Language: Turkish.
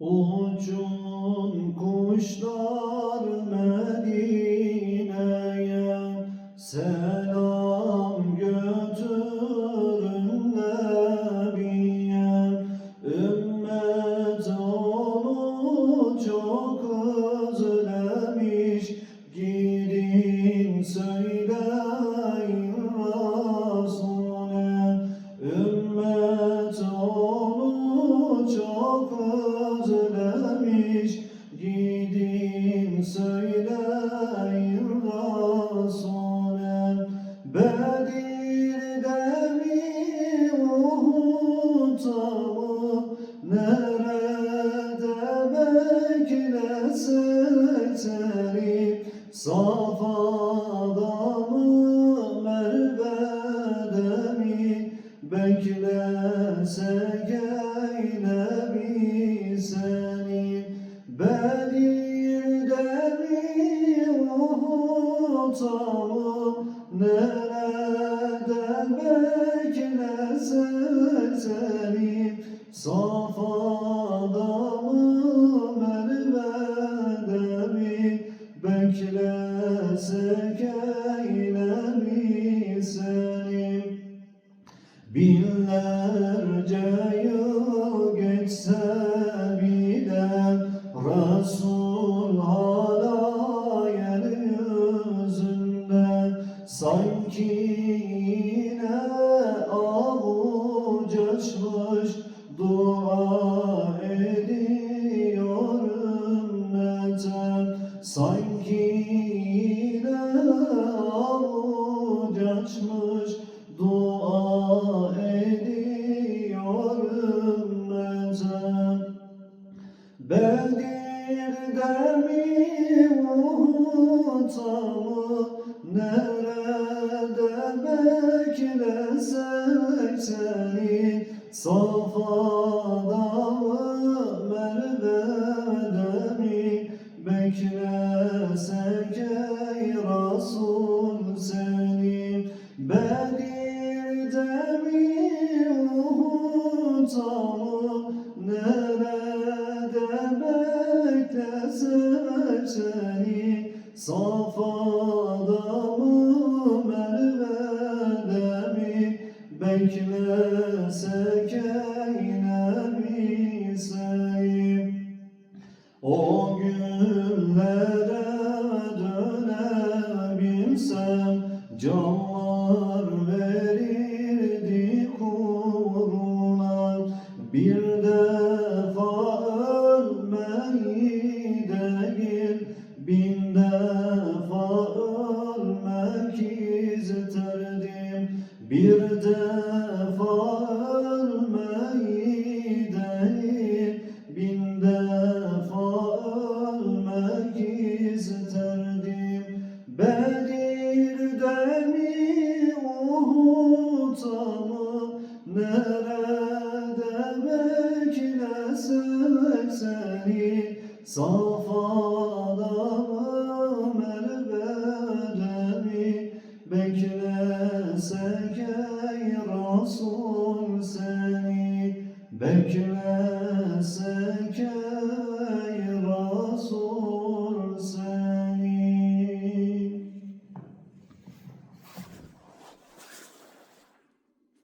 Uçun kuşlar Medine'ye Selam seni Safada mı Merve'de mi? Beklesek eyle bir seni Bedir'de mi Uhud'da mı Nerede beklesek seni Beklesek eyle bir seni Binlerce yıl geçse bile Resul hala yeryüzünde Sanki yine avuç açmış Dua Bedir'de mi Uhud'da mı Nerede? Beklesek seni. Safada mı Merve'de mi Beklesek ey Resul seni. Bedir'de mi Uhud'da seni Safada mı Merve'de mi Beklesek eyle bir seni o günlere dönebilsem Canlar verirdi kuruna Bir Nerede beklesem seni? Safada mı Merve'de mi? Beklesek ey Resul seni. Beklesek ey